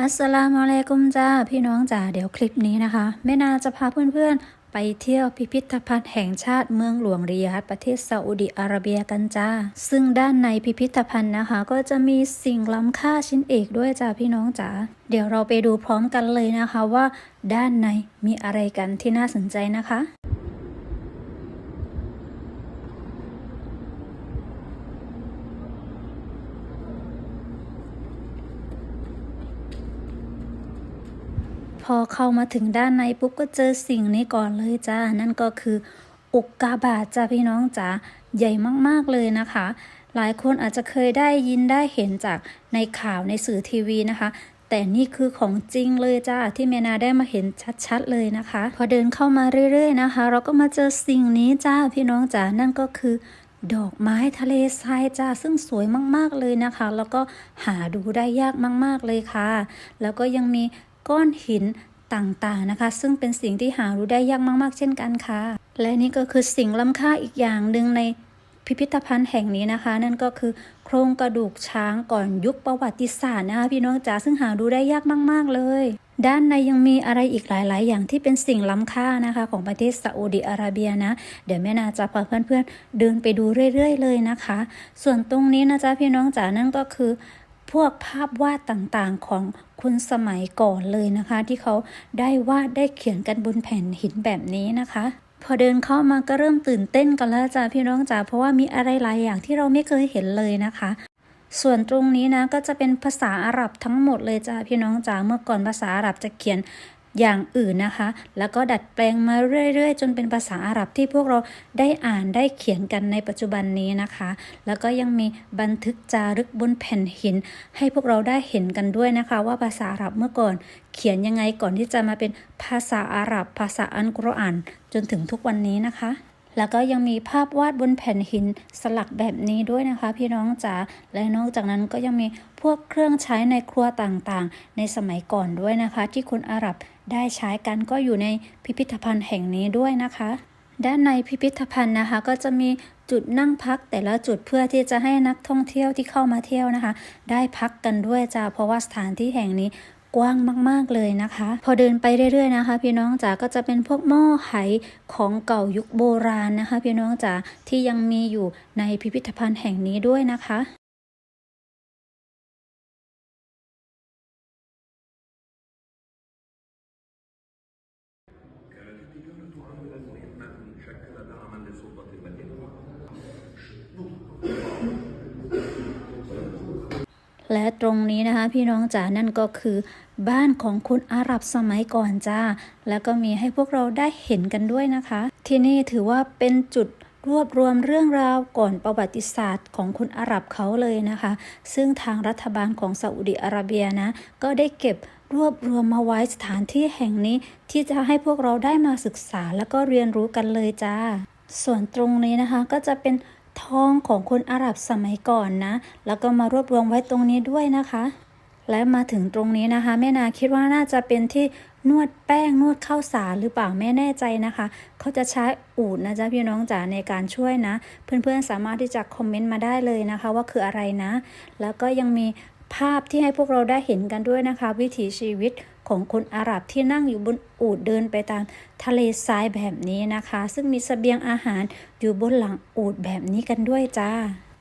อัสสลามุอะลัยกุมจ้าพี่น้องจ๋าเดี๋ยวคลิปนี้นะคะแม่นาจะพาเพื่อนๆ ไปเที่ยวพิพิธภัณฑ์แห่งชาติเมืองหลวงริยาดประเทศซาอุดิอาระเบียกันจ้า ซึ่งด้านในพิพิธภัณฑ์นะคะ ก็จะมีสิ่งล้ำค่าชิ้นเอกด้วยจ้าพี่น้องจ๋าเดี๋ยวเราไปดูพร้อมกันเลยนะคะว่า ด้านในมีอะไรกันที่น่าสนใจนะคะ พอเข้ามาถึงด้านในปุ๊บก็เจอสิ่งนี้ก่อนเลยจ้า นั่นก็คืออุกกาบาตจ้าพี่น้องจ๋าใหญ่มากๆเลยนะคะ หลายคนอาจจะเคยได้ยินได้เห็นจากในข่าวในสื่อทีวีนะคะแต่นี่คือของจริงเลยจ้าที่เมนาได้มาเห็นชัดๆเลยนะคะ พอเดินเข้ามาเรื่อย ๆ นะคะ เราก็มาเจอสิ่งนี้จ้าพี่น้องจ๋านั่นก็คือ ดอกไม้ทะเลทรายจ้าซึ่งสวยมากๆเลยนะคะ แล้วก็หาดูได้ยากมาก ๆเลยค่ะ แล้วก็ยังมี ก้อนหินต่างๆนะคะ ซึ่งเป็นสิ่งที่หารู้ได้ยากมาก ๆ เช่นกันค่ะ และนี่ก็คือสิ่งล้ำค่าอีกอย่างหนึ่งในพิพิธภัณฑ์แห่งนี้นะคะ นั่นก็คือโครงกระดูกช้างก่อนยุคประวัติศาสตร์นะคะพี่น้องจ๋าซึ่งหาดูได้ยากมาก ๆ เลย ด้านในยังมีอะไรอีกหลาย ๆ อย่างที่เป็นสิ่งล้ำค่านะคะ ของประเทศซาอุดิอาระเบียนะ เดี๋ยวแม่นาจะพาเพื่อน ๆ เดินไปดูเรื่อย ๆ เลยนะคะ ส่วนตรงนี้นะจ๊ะพี่น้องจ๋านั่นก็คือ พวกภาพวาดต่างๆของคนสมัยก่อนเลยนะคะ ที่เขาได้วาดได้เขียนกันบนแผ่นหินแบบนี้นะคะพอเดินเข้ามาก็เริ่มตื่นเต้นกันแล้วจ้าพี่น้องจ๋าเพราะว่ามีอะไรหลายอย่างที่เราไม่เคยเห็นเลยนะคะ ส่วนตรงนี้นะก็จะเป็นภาษาอาหรับทั้งหมดเลยจ้าพี่น้องจ๋าเมื่อก่อนภาษาอาหรับจะเขียน อย่างอื่นนะคะ แล้วก็ดัดแปลงมาเรื่อยๆ จนเป็นภาษาอาหรับที่พวกเราได้อ่านได้เขียนกันในปัจจุบันนี้นะคะ แล้วก็ยังมีบันทึกจารึกบนแผ่นหิน ให้พวกเราได้เห็นกันด้วยนะคะ ว่าภาษาอาหรับเมื่อก่อน เขียนยังไงก่อนที่จะมาเป็นภาษาอาหรับ ภาษาอัลกุรอานจนถึงทุกวันนี้นะคะ แล้วก็ยังมีภาพวาดบนแผ่นหินสลักแบบนี้ด้วยนะคะ พี่น้องจ๋าและนอกจากนั้นก็ยังมีพวกเครื่องใช้ในครัวต่างๆ ในสมัยก่อนด้วยนะคะ ที่คนอาหรับได้ใช้กันก็อยู่ในพิพิธภัณฑ์แห่งนี้ด้วยนะคะ ด้านในพิพิธภัณฑ์นะคะ ก็จะมีจุดนั่งพักแต่ละจุดเพื่อที่จะให้นักท่องเที่ยวที่เข้ามาเที่ยวนะคะ ได้พักกันด้วยจ้าเพราะว่าสถานที่แห่งนี้ กว้างมาก ๆเลยนะคะ พอเดินไปเรื่อยๆนะคะ พี่น้องจ๋าก็จะเป็นพวกหม้อไหของเก่ายุคโบราณนะคะ พี่น้องจ๋าที่ยังมีอยู่ในพิพิธภัณฑ์แห่งนี้ด้วยนะคะ และตรงนี้นะคะ พี่น้องจ๋านั่นก็คือบ้านของคนอาหรับสมัยก่อนจ้า แล้วก็มีให้พวกเราได้เห็นกันด้วยนะคะ ที่นี่ถือว่าเป็นจุดรวบรวมเรื่องราวก่อนประวัติศาสตร์ของคนอาหรับเขาเลยนะคะ ซึ่งทางรัฐบาลของซาอุดิอาระเบียนะ ก็ได้เก็บรวบรวมมาไว้สถานที่แห่งนี้ ที่จะให้พวกเราได้มาศึกษาแล้วก็เรียนรู้กันเลยจ้า ส่วนตรงนี้นะคะก็จะเป็น ทองของคนอาหรับสมัยก่อนนะ แล้วก็มารวบรวมไว้ตรงนี้ด้วยนะคะ และมาถึงตรงนี้นะคะแม่นาคิดว่าน่าจะเป็นที่นวดแป้งนวดข้าวสารหรือเปล่าไม่แน่ใจนะคะ เขาจะใช้อูดนะจ๊ะพี่น้องจ๋าในการช่วยนะ เพื่อนๆสามารถที่จะคอมเมนต์มาได้เลยนะคะ ว่าคืออะไรนะ แล้วก็ยังมีภาพที่ให้พวกเราได้เห็นกันด้วยนะคะ วิถีชีวิต ของคนอาหรับที่นั่งอยู่บนอูดเดินไปตามทะเลทรายแบบนี้นะคะ ซึ่งมีเสบียงอาหารอยู่บนหลังอูดแบบนี้กันด้วยจ้า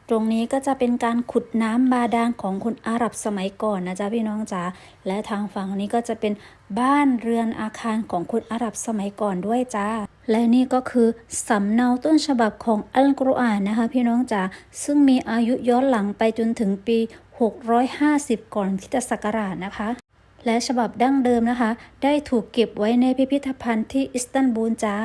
ตรงนี้ก็จะเป็นการขุดน้ำบาดาลของคนอาหรับสมัยก่อนนะจ๊ะพี่น้องจ๋าและทางฝั่งนี้ก็จะเป็นบ้านเรือนอาคารของคนอาหรับสมัยก่อนด้วยจ้า และนี่ก็คือสำเนาต้นฉบับของอัลกุรอานนะคะพี่น้องจ๋าซึ่งมีอายุย้อนหลังไปจนถึงปี 650 ก่อนคริสตศักราชนะคะ และฉบับดั้งเดิมนะคะ ได้ถูกเก็บไว้ในพิพิธภัณฑ์ที่อิสตันบูลจ้า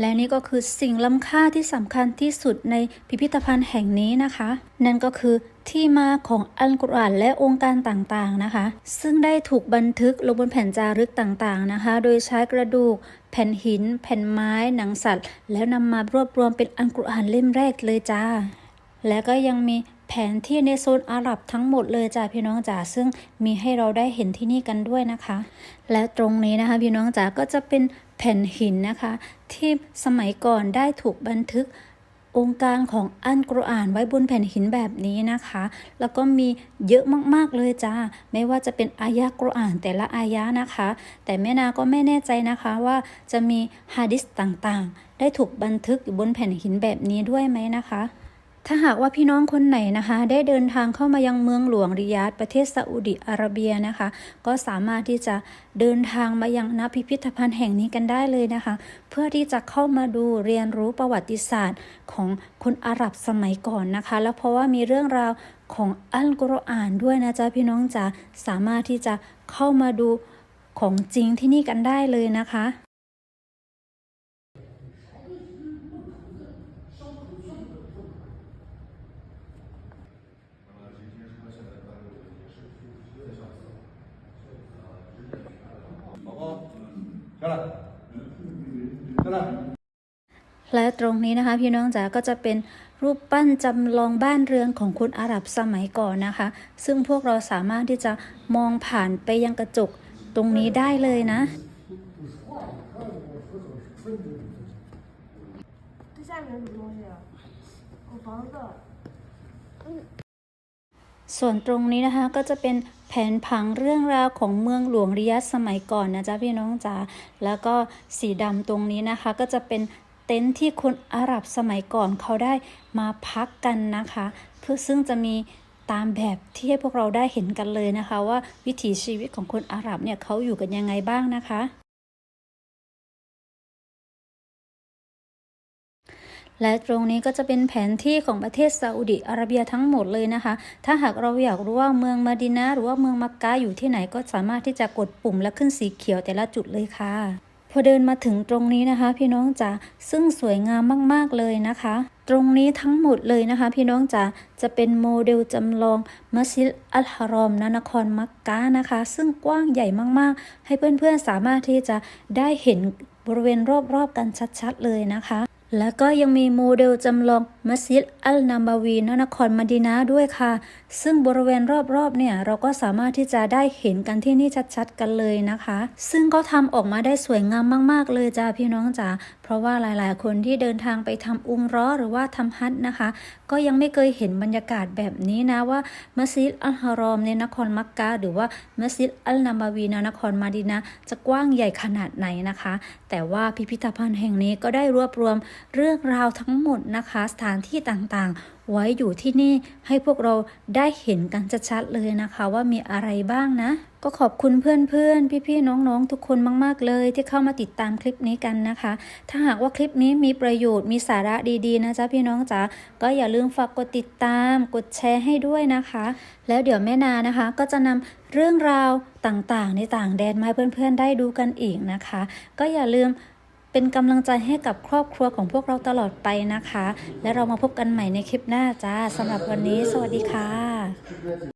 และนี่ก็คือสิ่งล้ำค่าที่สำคัญที่สุดในพิพิธภัณฑ์แห่งนี้นะคะ นั่นก็คือที่มาของอัลกุรอานและองค์การต่างๆนะคะ ซึ่งได้ถูกบันทึกลงบนแผ่นจารึกต่างๆนะคะ โดยใช้กระดูก แผ่นหิน แผ่นไม้ หนังสัตว์ แล้วนำมารวบรวมเป็นอัลกุรอานเล่มแรกเลยจ้า และก็ยังมี แผนที่ในโซนอาหรับทั้งหมดเลยจ้าพี่น้องจ๋าซึ่งมีให้เราได้เห็นที่นี่กันด้วยนะคะ และตรงนี้นะคะพี่น้องจ๋าก็จะเป็นแผ่นหินนะคะ ที่สมัยก่อนได้ถูกบันทึกองค์การของอัลกุรอานไว้บนแผ่นหินแบบนี้นะคะ แล้วก็มีเยอะมากๆเลยจ้า ไม่ว่าจะเป็นอายะกุรอานแต่ละอายะนะคะ แต่แม่นาก็ไม่แน่ใจนะคะว่าจะมีฮะดิษต่างๆ ได้ถูกบันทึกอยู่บนแผ่นหินแบบนี้ด้วยไหมนะคะ ถ้าหากว่าพี่น้องคนไหนนะคะ ได้เดินทางเข้ามายังเมืองหลวงริยาดประเทศซาอุดิอาระเบียนะคะ ก็สามารถที่จะเดินทางมายังณพิพิธภัณฑ์แห่งนี้กันได้เลยนะคะ เพื่อที่จะเข้ามาดูเรียนรู้ประวัติศาสตร์ของคนอาหรับสมัยก่อนนะคะ แล้วเพราะว่ามีเรื่องราวของอัลกุรอานด้วยนะจ๊ะพี่น้องจ๋าสามารถที่จะเข้ามาดูของจริงที่นี่กันได้เลยนะคะ และตรงนี้นะคะพี่น้องจ๋าก็จะเป็นรูปปั้นจำลองบ้านเรือนของคนอาหรับสมัยก่อนนะคะ ซึ่งพวกเราสามารถที่จะมองผ่านไปยังกระจกตรงนี้ได้เลยนะ ส่วนตรงนี้นะคะก็จะเป็น แผนผังเรื่องราวของเมืองหลวงริยาดสมัยก่อนนะจ๊ะพี่น้องจ๋าแล้วก็สีดำตรงนี้นะคะ ก็จะเป็นเต็นท์ที่คนอาหรับสมัยก่อนเขาได้มาพักกันนะคะเพื่อซึ่งจะมีตามแบบที่ให้พวกเราได้เห็นกันเลยนะคะ ว่าวิถีชีวิตของคนอาหรับเนี่ยเขาอยู่กันยังไงบ้างนะคะ และตรงนี้ก็จะเป็นแผนที่ของประเทศซาอุดิอาระเบียทั้งหมดเลยนะคะ ถ้าหากเราอยากรู้ว่าเมืองมาดินาหรือว่าเมืองมักกะอยู่ที่ไหนก็สามารถที่จะกดปุ่มและขึ้นสีเขียวแต่ละจุดเลยค่ะ พอเดินมาถึงตรงนี้นะคะ พี่น้องจ๋าซึ่งสวยงามมากๆเลยนะคะ ตรงนี้ทั้งหมดเลยนะคะ พี่น้องจ๋าจะเป็นโมเดลจำลองมัสยิดอัลฮารอมณนครมักกะนะคะ ซึ่งกว้างใหญ่มากๆ ให้เพื่อนๆสามารถที่จะได้เห็นบริเวณรอบๆกันชัดๆเลยนะคะ แล้วก็ยังมีโมเดลจำลองมัสยิดอัลนาบาวีณนครมดีนาด้วยค่ะ ซึ่งบริเวณรอบๆเนี่ยเราก็สามารถที่จะได้เห็นกันที่นี่ชัดๆกันเลยนะคะ ซึ่งก็ทำออกมาได้สวยงามมาก ๆ เลยจ้าพี่น้องจ๋าเพราะว่าหลายๆ คนที่เดินทางไปทำอุมร้อหรือว่าทำฮัจญ์นะคะ ก็ยังไม่เคยเห็นบรรยากาศแบบนี้นะว่ามัสยิดอัลฮารอมในนครมักกะหรือว่ามัสยิดอัลนาบาวีนนครมดีนาจะกว้างใหญ่ขนาดไหนนะคะ แต่ว่าพิพิธภัณฑ์แห่งนี้ก็ได้รวบรวมเรื่องราวทั้งหมดนะคะ สถานที่ต่างๆ ไว้อยู่ที่นี่ให้พวกเราได้เห็นกันชัดๆเลยนะคะ ว่ามีอะไรบ้างนะ ก็ขอบคุณเพื่อนๆ พี่ๆ น้องๆ ทุกคนมากๆเลยที่เข้ามาติดตามคลิปนี้กันนะคะ ถ้าหากว่าคลิปนี้มีประโยชน์มีสาระดีๆ นะจ๊ะพี่น้องจ๋าก็อย่าลืมฝากกดติดตาม กดแชร์ให้ด้วยนะคะ แล้วเดี๋ยวแม่นานะคะก็จะนำเรื่องราวต่างๆ ในต่างแดนมาเพื่อนๆ ได้ดูกันอีกนะคะ ก็อย่าลืม เป็นกำลังใจให้กับครอบครัวของพวกเราตลอดไปนะคะ และเรามาพบกันใหม่ในคลิปหน้าจ้าสำหรับวันนี้ สวัสดีค่ะ